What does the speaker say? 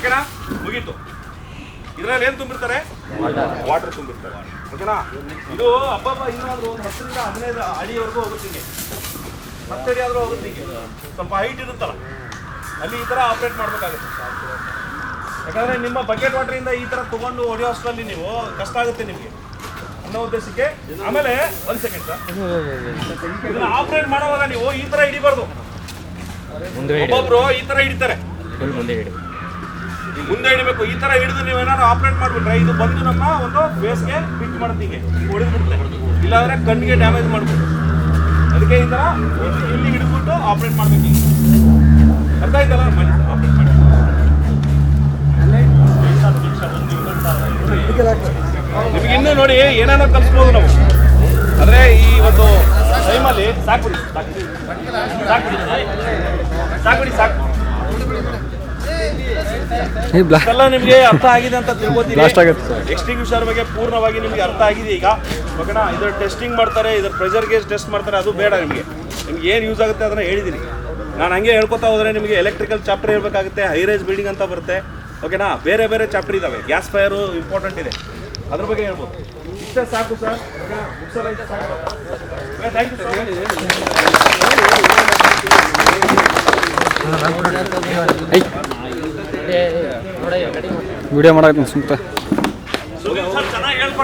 ಓಕೆನಾ? ಮುಗೀತು. ಇದ್ರಲ್ಲಿ ಏನ್ ತುಂಬಿರ್ತಾರೆ? ವಾಟರ್ ತುಂಬಿರ್ತಾರೆ. ಓಕೆನಾ? ಇದು ಹಬ್ಬ ಇನ್ನೊಂದು ಒಂದು ಹತ್ತರಿಂದ ಹದಿನೈದು ಅಡಿವರೆಗೂ ಹೋಗುತ್ತೆ ಹಿಂಗೆ. ಹತ್ತು ಅಡಿ ಆದ್ರೂ ಹೋಗುತ್ತೆ ಹಿಂಗೆ. ಸ್ವಲ್ಪ ಹೈಟ್ ಇರುತ್ತಲ್ಲ. ಅಲ್ಲಿ ಈ ತರ ಆಪರೇಟ್ ಮಾಡ್ಬೇಕಾಗುತ್ತೆ. ಯಾಕಂದ್ರೆ ನಿಮ್ಮ ಬಕೆಟ್ ವಾಟರ್ ಇಂದ ಈ ತರ ತಗೊಂಡು ಹೊಡೆಯೋ ಅಷ್ಟರಲ್ಲಿ ನೀವು ಕಷ್ಟ ಆಗುತ್ತೆ ನಿಮಗೆ. ಅನ್ನೋ ಉದ್ದೇಶಕ್ಕೆ. ಆಮೇಲೆ ಒಂದ್ ಸೆಕೆಂಡ್ ಸರ್ ಇದನ್ನ ಆಪರೇಟ್ ಮಾಡೋವಾಗ ನೀವು ಈ ತರ ಹಿಡಿಬಾರ್ದು. ಒಬ್ಬೊಬ್ರು ಈ ತರ ಹಿಡಿತಾರೆ. ಮುಂದೆ ಹಿಡಿ. ಮುಂದೆ ಹಿಡಿಬೇಕು ಈ ತರ ಹಿಡಿದು ನೀವು ಏನಾದ್ರು ಆಪರೇಟ್ ಮಾಡ್ಬಿಟ್ರೆ, ಇದು ಬಂದು ನಮ್ಮ ಒಂದು ಫೇಸ್ಗೆ ಪಿಕ್ ಮಾಡ್ತೀವಿ ಹೊಡೆದ್ಬಿಡುತ್ತೆ ಇಲ್ಲಾಂದ್ರೆ ಕಣ್ಣಿಗೆ ಡ್ಯಾಮೇಜ್ ಮಾಡ್ಬೋದು. ಅದಕ್ಕೆ ಈ ತರ ಇಲ್ಲಿ ಹಿಡಿದ್ಬಿಟ್ಟು ಆಪರೇಟ್ ಮಾಡ್ಬೇಕು. ಅರ್ಥ ಆಯ್ತಲ್ಲ? ಮನೆ ಆಪರೇಟ್ ಮಾಡಿ. ನಿಮ್ಗೆ ಇನ್ನೂ ನೋಡಿ ಏನೇನೋ ಕಲಿಸ್ಬೋದು ನಾವು. ಅಂದ್ರೆ ಈ ಒಂದು ಟೈಮಲ್ಲಿ ಸಾಕ್ಬಿಡಿ ಸಾಕ್ಬಿಡಿ ಸಾಕ್ಬಿಡಿ ಸಾಕ್ಬಿಡಿ ಸಾಕು ಎಲ್ಲ ನಿಮಗೆ ಅರ್ಥ ಆಗಿದೆ ಅಂತ ತಿಳ್ಕೊತೀನಿ. ಎಕ್ಸ್ಟಿಂಗ್ವಿಷರ್ ಬಗ್ಗೆ ಪೂರ್ಣವಾಗಿ ನಿಮಗೆ ಅರ್ಥ ಆಗಿದೆ ಈಗ. ಓಕೆನಾ ಇದರ ಟೆಸ್ಟಿಂಗ್ ಮಾಡ್ತಾರೆ ಇದರ ಪ್ರೆಷರ್ ಗೇಜ್ ಟೆಸ್ಟ್ ಮಾಡ್ತಾರೆ ಅದು ಬೇಡ ನಿಮಗೆ. ನಿಮ್ಗೆ ಏನು ಯೂಸ್ ಆಗುತ್ತೆ ಅದನ್ನ ಹೇಳಿದ್ದೀನಿ ನಾನು ಹಂಗೆ ಹೇಳ್ಕೊತಾ ಹೋದ್ರೆ ನಿಮಗೆ ಎಲೆಕ್ಟ್ರಿಕಲ್ ಚಾಪ್ಟರ್ ಇರಬೇಕಾಗುತ್ತೆ ಹೈರೇಜ್ ಬಿಲ್ಡಿಂಗ್ ಅಂತ ಬರುತ್ತೆ. ಓಕೆನಾ ಬೇರೆ ಬೇರೆ ಚಾಪ್ಟರ್ ಇದಾವೆ. ಗ್ಯಾಸ್ ಫೈರು ಇಂಪಾರ್ಟೆಂಟ್ ಇದೆ. ಅದ್ರ ಬಗ್ಗೆ ಹೇಳ್ಬೋದು. ಇಷ್ಟೇ ಸಾಕು sir thank you sir video ಮಾಡಾಕತ್ತೀನಿ ಸುಮ್ತ